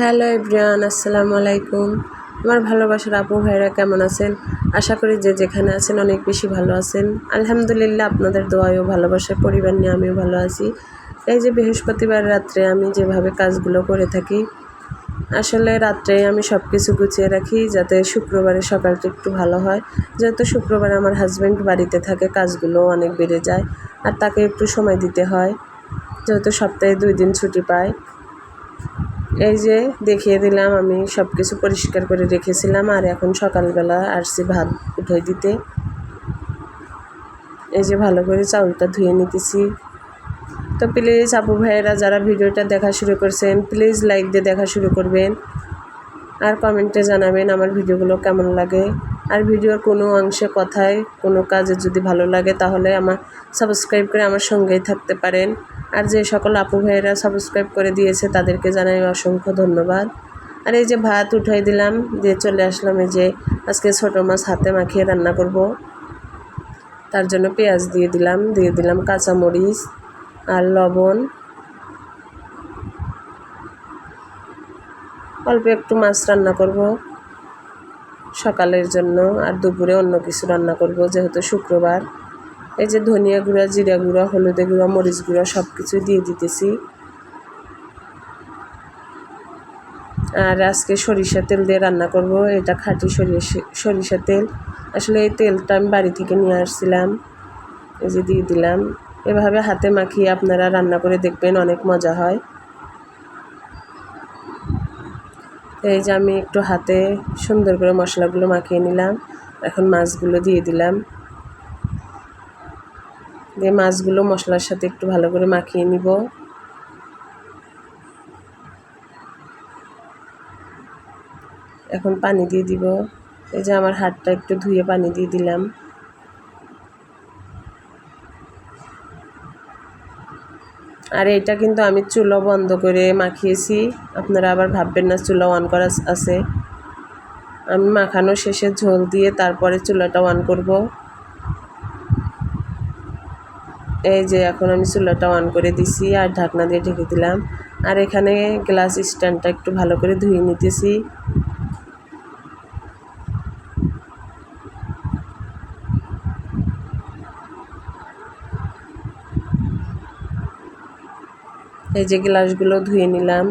Hello everyone, আসসালামু আলাইকুম। আমার ভালোবাসার আপু ভাইরা কেমন আছেন? আশা করি যে যেখানে আছেন অনেক বেশি ভালো আছেন। আলহামদুলিল্লাহ আপনাদের দোয়ায়ও ভালোবাসার পরিবার নিয়ে আমিও ভালো আছি। এই যে বৃহস্পতিবার রাত্রে আমি যেভাবে কাজগুলো করে থাকি, আসলে রাত্রে আমি সব কিছু গুছিয়ে রাখি যাতে শুক্রবারে সকালটা একটু ভালো হয়। যেহেতু শুক্রবার আমার হাজব্যান্ড বাড়িতে থাকে কাজগুলো অনেক বেড়ে যায়, আর তাকে একটু সময় দিতে হয়। যেহেতু সপ্তাহে দুই দিন ছুটি পায় এই যে দেখিয়ে দিলাম, আমি সব কিছু পরিষ্কার করে রেখেছিলাম আর এখন সকালবেলা আসছি ভাত উঠে দিতে। এই যে ভালো করে চাউলটা ধুয়ে নিতেছি। তো প্লিজ আপু ভাইয়েরা যারা ভিডিওটা দেখা শুরু করছেন প্লিজ লাইক দিয়ে দেখা শুরু করবেন। আর কমেন্টে জানাবেন আমার ভিডিওগুলো কেমন লাগে। আর ভিডিওর কোনো অংশে কথায় কোনো কাজে যদি ভালো লাগে, তাহলে আমার সাবস্ক্রাইব করে আমার সঙ্গেই থাকতে পারেন। আর যে সকল আপু ভাইয়েরা সাবস্ক্রাইব করে দিয়েছে, তাদেরকে জানাই অসংখ্য ধন্যবাদ। আর এই যে ভাত উঠাই দিলাম, দিয়ে চলে আসলাম এই যে আজকে ছোটো মাছ হাতে মাখিয়ে রান্না করব। তার জন্য পেঁয়াজ দিয়ে দিলাম দিয়ে দিলাম কাঁচামরিচ আর লবণ। অল্প একটু মাছ রান্না করব সকালের জন্য, আর দুপুরে অন্য কিছু রান্না করব, যেহেতু শুক্রবার। এই যে ধনিয়া গুঁড়া, জিরা গুঁড়া হলুদে গুঁড়া, মরিচ গুঁড়া সব কিছু দিয়ে দিতেছি। আর আজকে সরিষা তেল দিয়ে রান্না করব, এটা খাঁটি সরিষা সরিষা তেল। আসলে এই তেলটা আমি বাড়ি থেকে নিয়ে আসছিলাম, এই যে দিয়ে দিলাম। এভাবে হাতে মাখিয়ে আপনারা রান্না করে দেখবেন, অনেক মজা হয়। এই যে আমি একটু হাতে সুন্দর করে মশলাগুলো মাখিয়ে নিলাম, এখন মাছগুলো দিয়ে দিলাম। দিয়ে মাছগুলো মশলার সাথে একটু ভালো করে মাখিয়ে নিব। এখন পানি দিয়ে দিব। এই যে আমার হাতটা একটু ধুয়ে পানি দিয়ে দিলাম। আর এটা কিন্তু আমি চুলো বন্ধ করে মাখিয়েছি। আপনারা আবার ভাববেন না, চুলো অন করা আছে। আমি মাখানো শেষে ঝোল দিয়ে তারপরে চুলাটা অন করব। এই যে এখন আমি চুলাটা অন করে দিছি আর ঢাকনা দিয়ে ঢেকে দিলাম। আর এখানে গ্লাস স্ট্যান্ডটা একটু ভালো করে ধুয়ে নিতেছি। এই যে গ্লাসগুলো ধুয়ে নিলাম।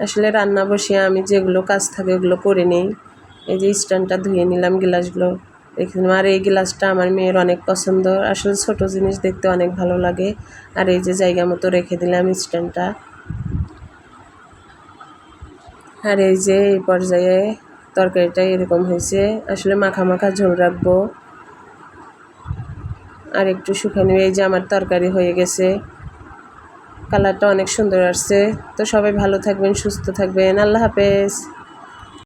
আসলে রান্না বসিয়ে আমি যেগুলো কাজ থাকে ওগুলো করে নিই। এই যে স্ট্যান্ডটা ধুয়ে নিলাম গ্লাসগুলো। এখানে আর এই গ্লাসটা আমার মেয়ের অনেক পছন্দ। আসলে ছোট জিনিস দেখতে অনেক ভালো লাগে। আর এই যে জায়গা মতো রেখে দিলাম স্ট্যান্ডটা। আর এই যে এই পর্যায়ে তরকারিটা এরকম হয়েছে। আসলে মাখা মাখা ঝোল রাখব। আর একটু শুকানো, এই যে আমার তরকারি হয়ে গেছে। কালারটা অনেক সুন্দর আসছে। তো সবাই ভালো থাকবেন সুস্থ থাকবেন। আল্লাহ হাফেজ।